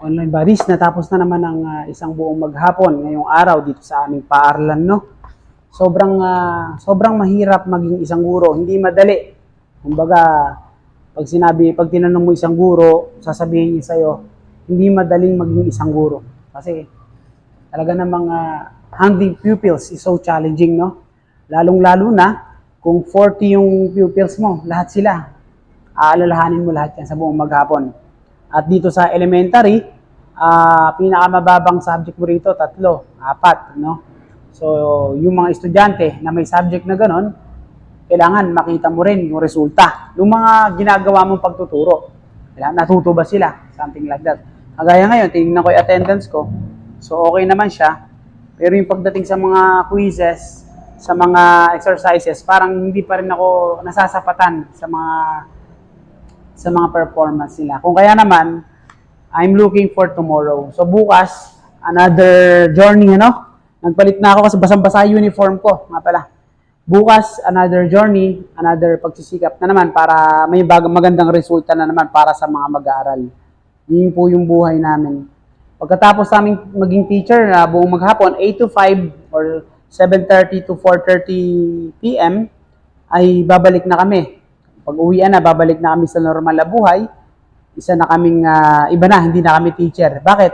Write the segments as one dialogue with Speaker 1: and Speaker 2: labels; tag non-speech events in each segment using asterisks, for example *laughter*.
Speaker 1: online buddies, natapos na naman ang ah, isang buong maghapon ngayong araw dito sa aming paaralan, no? Sobrang ah, sobrang mahirap maging isang guro, hindi madali. Kumbaga, pag sinabi, pag tinanong mo isang guro, sasabihin niya sa'yo, hindi madaling maging isang guro. Kasi talaga namang ah, handling pupils is so challenging, no? Lalong-lalo na kung 40 yung pupils mo, lahat sila. Aalalahanin mo lahat yan sa buong maghapon. At dito sa elementary, ah pinakamababang subject mo rito, tatlo, apat, no? So, yung mga estudyante na may subject na ganon, kailangan makita mo rin yung resulta. Yung mga ginagawa mong pagtuturo. Kailangan, natuto ba sila? Something like that. Kagaya ngayon, tingnan ko yung attendance ko. So, okay naman siya. Pero yung pagdating sa mga quizzes, sa mga exercises, parang hindi pa rin ako nasasapatan sa mga sa mga performance nila. Kung kaya naman, I'm looking for tomorrow. So bukas, another journey, ano? Nagpalit na ako kasi basang-basa uniform ko, nga pala. Bukas, another journey, another pagsisikap na naman para may bag magandang resulta na naman para sa mga mag-aaral. Yun po yung buhay namin. Pagkatapos namin maging teacher na buong maghapon, 8 to 5 or 7.30 to 4.30 p.m., ay babalik na kami. Pag uwian na, babalik na kami sa normal na buhay. Isa na kaming, ah, iba na, hindi na kami teacher. Bakit?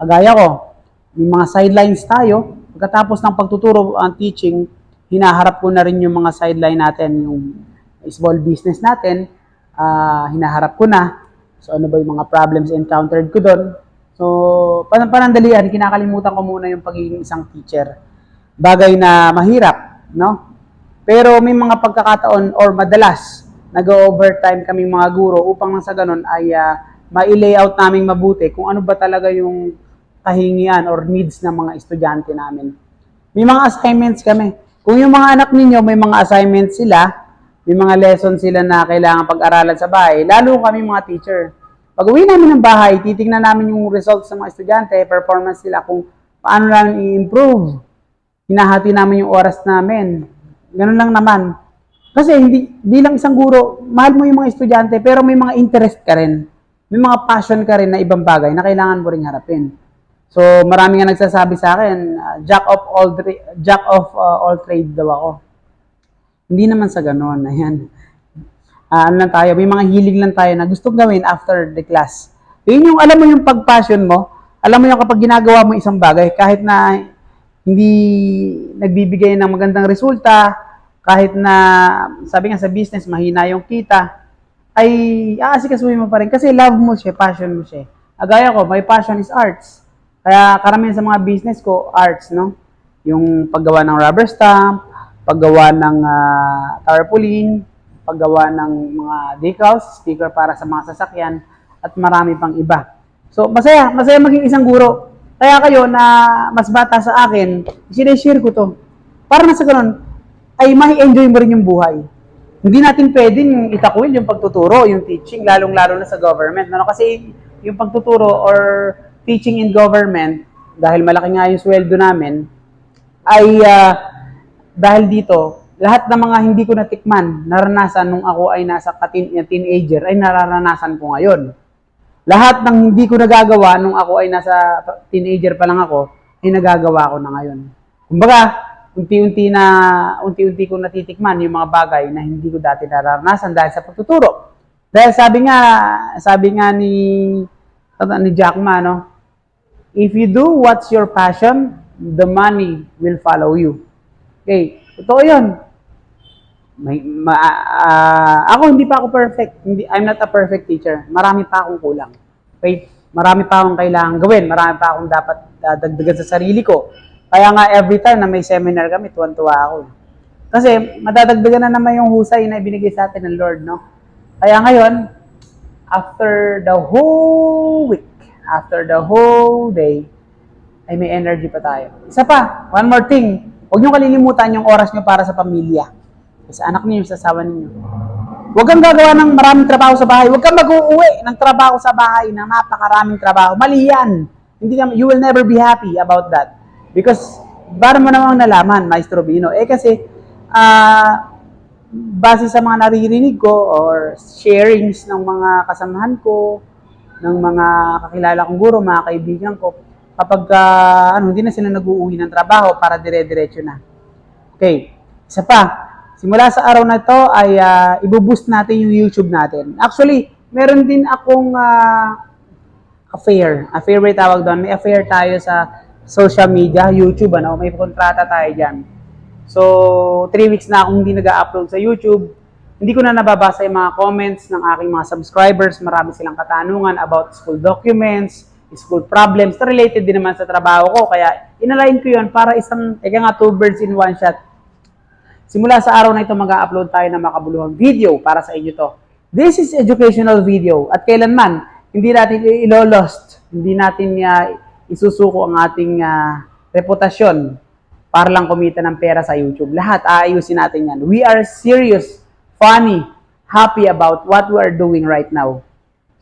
Speaker 1: Kagaya ko, may mga sidelines tayo. Pagkatapos ng pagtuturo ang teaching, hinaharap ko na rin yung mga sideline natin, yung small business natin, ah, hinaharap ko na. So ano ba yung mga problems encountered ko doon. So, pan panandalian, kinakalimutan ko muna yung pagiging isang teacher. Bagay na mahirap, no? Pero may mga pagkakataon or madalas nag-overtime kaming mga guro upang sa ganun ay uh, ma-layout namin mabuti kung ano ba talaga yung kahingian or needs ng mga estudyante namin. May mga assignments kami. Kung yung mga anak ninyo may mga assignments sila, may mga lessons sila na kailangan pag-aralan sa bahay, lalo kami mga teacher. Pag uwi namin ng bahay, titingnan namin yung results ng mga estudyante, performance nila, kung paano namin i-improve. Hinahati namin yung oras namin. Ganun lang naman. Kasi hindi, bilang isang guro, mahal mo yung mga estudyante, pero may mga interest ka rin. May mga passion ka rin na ibang bagay na kailangan mo rin harapin. So, marami nga nagsasabi sa akin, uh, jack of all jack of uh, all trade daw ako. Hindi naman sa ganoon, *laughs* ayan. Ah, ano lang tayo, may mga hilig lang tayo na gustong gawin after the class. Yun yung, alam mo yung pag-passion mo, alam mo yung kapag ginagawa mo isang bagay, kahit na hindi nagbibigay ng magandang resulta, kahit na, sabi nga sa business, mahina yung kita, ay aasikasuhin mo pa rin kasi love mo siya, passion mo siya. Agaya ko, my passion is arts. Kaya karamihan sa mga business ko, arts, no? Yung paggawa ng rubber stamp, paggawa ng uh, tarpaulin, paggawa ng mga decals, sticker para sa mga sasakyan, at marami pang iba. So, masaya, masaya maging isang guro. Kaya kayo na mas bata sa akin, sineshare ko to. Para na sa ganun, ay ma-enjoy mo rin yung buhay. Hindi natin pwedeng itakwil yung pagtuturo, yung teaching, lalong-lalo na sa government. Ano? Kasi yung pagtuturo or teaching in government, dahil malaki nga yung sweldo namin, ay uh, dahil dito, lahat ng mga hindi ko natikman, naranasan nung ako ay nasa katin, teenager, ay nararanasan ko ngayon. Lahat ng hindi ko nagagawa nung ako ay nasa teenager pa lang ako, ay nagagawa ko na ngayon. Kumbaga, unti-unti na unti-unti ko natitikman yung mga bagay na hindi ko dati nararanasan dahil sa pagtuturo. Dahil sabi nga, sabi nga ni ni Jack Ma, no? If you do what's your passion, the money will follow you. Okay, totoo 'yun. May, ma, uh, ako hindi pa ako perfect. Hindi, I'm not a perfect teacher. Marami pa akong kulang. Okay? Marami pa akong kailangan gawin. Marami pa akong dapat uh, dagdagan sa sarili ko. Kaya nga every time na may seminar kami, tuwan-tuwa ako. Kasi madadagdagan na naman yung husay na ibinigay sa atin ng Lord, no? Kaya ngayon, after the whole week, after the whole day, ay may energy pa tayo. Isa pa, one more thing. Huwag niyo kalilimutan yung oras niyo para sa pamilya. Sa anak niyo, sa asawa niyo. Huwag kang gagawa ng maraming trabaho sa bahay. Huwag kang mag-uuwi ng trabaho sa bahay ng napakaraming trabaho. Mali yan. Hindi ka, you will never be happy about that. Because, para mo namang nalaman, Maestro Bino, eh kasi, ah, base sa mga naririnig ko or sharings ng mga kasamahan ko ng mga kakilala kong guro, mga kaibigan ko, kapag ah, ano, hindi na sila nag-uuwi ng trabaho para dire-diretso na. Okay, isa pa. Simula sa araw na to ay ah, ibuboost natin yung YouTube natin. Actually, meron din akong ah, affair. Affair yung tawag doon? May affair tayo sa social media, YouTube, ano? May kontrata tayo dyan. So, three weeks na akong hindi nag-upload sa YouTube. Hindi ko na nababasa yung mga comments ng aking mga subscribers. Marami silang katanungan about school documents, school problems, related din naman sa trabaho ko. Kaya, inalign ko yun para isang, eka nga, two birds in one shot. Simula sa araw na ito, mag-upload tayo ng makabuluhang video para sa inyo to. This is educational video at kailanman, hindi natin ilolost, hindi natin uh, isusuko ang ating ah, reputasyon para lang kumita ng pera sa YouTube. Lahat aayusin natin yan. We are serious, funny, happy about what we are doing right now.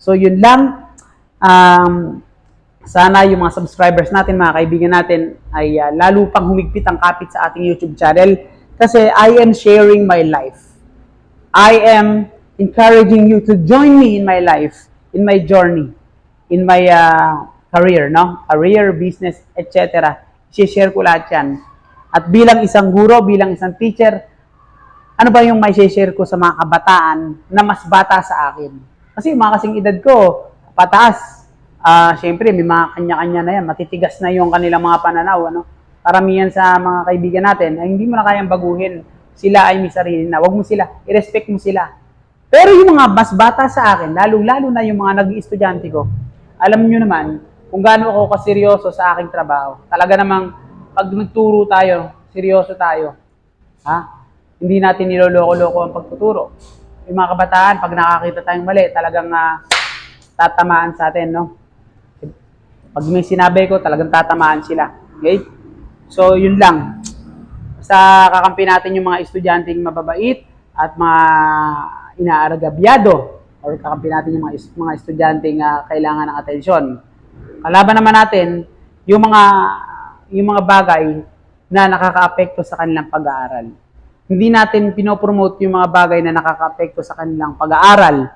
Speaker 1: So yun lang. Um, sana yung mga subscribers natin, mga kaibigan natin, ay ah, lalo pang humigpit ang kapit sa ating YouTube channel kasi I am sharing my life. I am encouraging you to join me in my life, in my journey, in my uh, career, no? Career, business, etc. I-share ko lahat yan. At bilang isang guro, bilang isang teacher, ano ba yung may share ko sa mga kabataan na mas bata sa akin? Kasi mga kasing edad ko, pataas. Ah, syempre, may mga kanya-kanya na yan. Matitigas na yung kanilang mga pananaw. Ano? Karamihan sa mga kaibigan natin, ay hindi mo na kayang baguhin. Sila ay may sarili na. Huwag mo sila. I-respect mo sila. Pero yung mga mas bata sa akin, lalo-lalo na yung mga naging estudyante ko, alam nyo naman kung gaano ako kaseryoso sa aking trabaho. Talaga namang pag nagturo tayo, seryoso tayo. Ha? Hindi natin niloloko-loko ang pagtuturo. Yung mga kabataan, pag nakakita tayong mali, talagang ah, tatamaan sa atin, no? Pag may sinabi ko, talagang tatamaan sila. Okay? So, yun lang. Sa kakampi natin yung mga estudyanteng mababait at mga inaaragabyado or kakampi natin yung mga, mga estudyanteng ah, kailangan ng atensyon. Kalaban naman natin yung mga yung mga bagay na nakakaapekto sa kanilang pag-aaral. Hindi natin pinopromote yung mga bagay na nakakaapekto sa kanilang pag-aaral.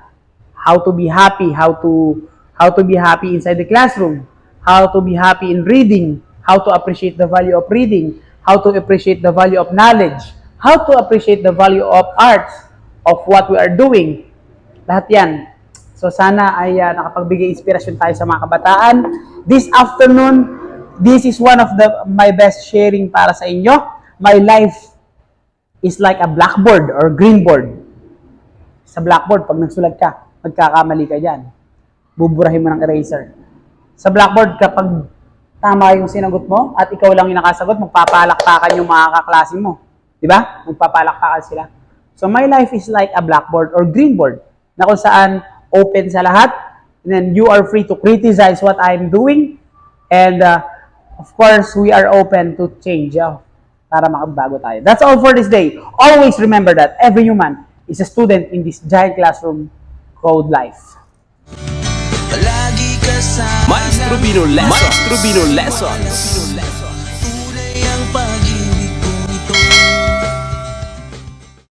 Speaker 1: How to be happy, how to how to be happy inside the classroom, how to be happy in reading, how to appreciate the value of reading, how to appreciate the value of knowledge, how to appreciate the value of arts, of what we are doing. Lahat yan. So sana ay ah, nakapagbigay inspirasyon tayo sa mga kabataan. This afternoon, this is one of the my best sharing para sa inyo. My life is like a blackboard or green board. Sa blackboard, pag nagsulat ka, magkakamali ka dyan. Buburahin mo ng eraser. Sa blackboard, kapag tama yung sinagot mo at ikaw lang yung nakasagot, magpapalakpakan yung mga kaklase mo. Di ba? Magpapalakpakan sila. So my life is like a blackboard or green board na kung saan open sa lahat and then you are free to criticize what I'm doing and uh, of course we are open to change uh, para makabago tayo. That's all for this day. Always remember that every human is a student in this giant classroom called life.
Speaker 2: Maestro Bino Lessons. Maestro Bino Lessons.